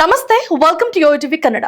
ನಮಸ್ತೆ welcome to Yo TV Kannada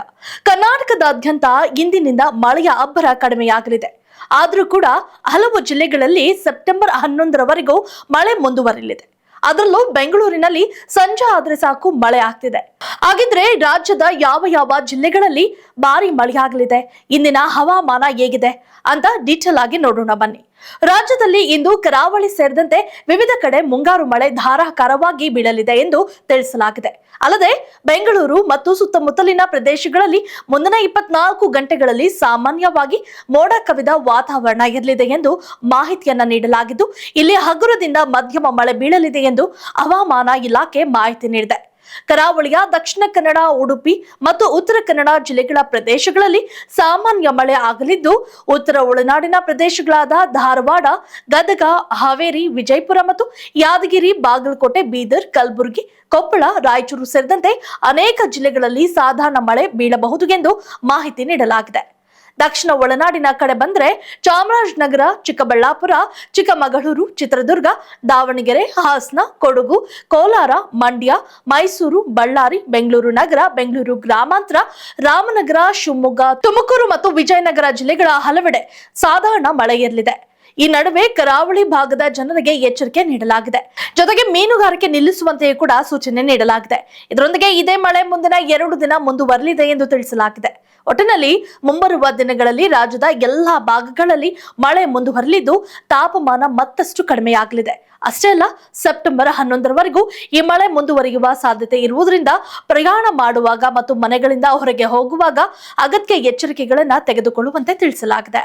ಕರ್ನಾಟಕದಾದ್ಯಂತ ಇಂದಿನಿಂದ ಮಳೆಯ ಅಬ್ಬರ ಕಡಿಮೆಯಾಗಲಿದೆ. ಆದರೂ ಕೂಡ ಹಲವು ಜಿಲ್ಲೆಗಳಲ್ಲಿ ಸೆಪ್ಟೆಂಬರ್ ಹನ್ನೊಂದರವರೆಗೂ ಮಳೆ ಮುಂದುವರಿಯಲಿದೆ. ಅದರಲ್ಲೂ ಬೆಂಗಳೂರಿನಲ್ಲಿ ಸಂಜೆ ಆದ್ರೆ ಸಾಕು ಮಳೆ ಆಗ್ತಿದೆ. ಹಾಗಿದ್ರೆ ರಾಜ್ಯದ ಯಾವ ಯಾವ ಜಿಲ್ಲೆಗಳಲ್ಲಿ ಭಾರಿ ಮಳೆಯಾಗಲಿದೆ. ಇಂದಿನ ಹವಾಮಾನ ಹೇಗಿದೆ ಅಂತ ಡೀಟೇಲ್ ಆಗಿ ನೋಡೋಣ ಬನ್ನಿ. ರಾಜ್ಯದಲ್ಲಿ ಇಂದು ಕರಾವಳಿ ಸೇರಿದಂತೆ ವಿವಿಧ ಕಡೆ ಮುಂಗಾರು ಮಳೆ ಧಾರಾಕಾರವಾಗಿ ಬೀಳಲಿದೆ ಎಂದು ತಿಳಿಸಲಾಗಿದೆ. ಅಲ್ಲದೆ ಬೆಂಗಳೂರು ಮತ್ತು ಸುತ್ತಮುತ್ತಲಿನ ಪ್ರದೇಶಗಳಲ್ಲಿ ಮುಂದಿನ ಇಪ್ಪತ್ನಾಲ್ಕು ಗಂಟೆಗಳಲ್ಲಿ ಸಾಮಾನ್ಯವಾಗಿ ಮೋಡ ಕವಿದ ವಾತಾವರಣ ಇರಲಿದೆ ಎಂದು ಮಾಹಿತಿಯನ್ನ ನೀಡಲಾಗಿದ್ದು, ಇಲ್ಲಿ ಹಗುರದಿಂದ ಮಧ್ಯಮ ಮಳೆ ಬೀಳಲಿದೆ ಎಂದು ಹವಾಮಾನ ಇಲಾಖೆ ಮಾಹಿತಿ ನೀಡಿದೆ. ಕರಾವಳಿಯ ದಕ್ಷಿಣ ಕನ್ನಡ, ಉಡುಪಿ ಮತ್ತು ಉತ್ತರ ಕನ್ನಡ ಜಿಲ್ಲೆಗಳ ಪ್ರದೇಶಗಳಲ್ಲಿ ಸಾಮಾನ್ಯ ಮಳೆ ಆಗಲಿದ್ದು, ಉತ್ತರ ಒಳನಾಡಿನ ಪ್ರದೇಶಗಳಾದ ಧಾರವಾಡ, ಗದಗ, ಹಾವೇರಿ, ವಿಜಯಪುರ ಮತ್ತು ಯಾದಗಿರಿ, ಬಾಗಲಕೋಟೆ, ಬೀದರ್, ಕಲಬುರಗಿ, ಕೊಪ್ಪಳ, ರಾಯಚೂರು ಸೇರಿದಂತೆ ಅನೇಕ ಜಿಲ್ಲೆಗಳಲ್ಲಿ ಸಾಧಾರಣ ಮಳೆ ಬೀಳಬಹುದು ಎಂದು ಮಾಹಿತಿ ನೀಡಲಾಗಿದೆ. ದಕ್ಷಿಣ ಒಳನಾಡಿನ ಕಡೆ ಬಂದ್ರೆ ಚಾಮರಾಜನಗರ, ಚಿಕ್ಕಬಳ್ಳಾಪುರ, ಚಿಕ್ಕಮಗಳೂರು, ಚಿತ್ರದುರ್ಗ, ದಾವಣಗೆರೆ, ಹಾಸನ, ಕೊಡಗು, ಕೋಲಾರ, ಮಂಡ್ಯ, ಮೈಸೂರು, ಬಳ್ಳಾರಿ, ಬೆಂಗಳೂರು ನಗರ, ಬೆಂಗಳೂರು ಗ್ರಾಮಾಂತರ, ರಾಮನಗರ, ಶಿವಮೊಗ್ಗ, ತುಮಕೂರು ಮತ್ತು ವಿಜಯನಗರ ಜಿಲ್ಲೆಗಳ ಹಲವೆಡೆ ಸಾಧಾರಣ ಮಳೆ ಇರಲಿದೆ ಈ ನಡುವೆ ಕರಾವಳಿ ಭಾಗದ ಜನರಿಗೆ ಎಚ್ಚರಿಕೆ ನೀಡಲಾಗಿದೆ. ಜೊತೆಗೆ ಮೀನುಗಾರಿಕೆ ನಿಲ್ಲಿಸುವಂತೆಯೂ ಕೂಡ ಸೂಚನೆ ನೀಡಲಾಗಿದೆ. ಇದರೊಂದಿಗೆ ಇದೇ ಮಳೆ ಮುಂದಿನ ಎರಡು ದಿನ ಮುಂದುವರಲಿದೆ ಎಂದು ತಿಳಿಸಲಾಗಿದೆ. ಒಟ್ಟಿನಲ್ಲಿ ಮುಂಬರುವ ದಿನಗಳಲ್ಲಿ ರಾಜ್ಯದ ಎಲ್ಲಾ ಭಾಗಗಳಲ್ಲಿ ಮಳೆ ಮುಂದುವರಲಿದ್ದು, ತಾಪಮಾನ ಮತ್ತಷ್ಟು ಕಡಿಮೆಯಾಗಲಿದೆ. ಅಷ್ಟೇ ಅಲ್ಲ, ಸೆಪ್ಟೆಂಬರ್ ಹನ್ನೊಂದರವರೆಗೂ ಈ ಮಳೆ ಮುಂದುವರಿಯುವ ಸಾಧ್ಯತೆ ಇರುವುದರಿಂದ ಪ್ರಯಾಣ ಮಾಡುವಾಗ ಮತ್ತು ಮನೆಗಳಿಂದ ಹೊರಗೆ ಹೋಗುವಾಗ ಅಗತ್ಯ ಎಚ್ಚರಿಕೆಗಳನ್ನು ತೆಗೆದುಕೊಳ್ಳುವಂತೆ ತಿಳಿಸಲಾಗಿದೆ.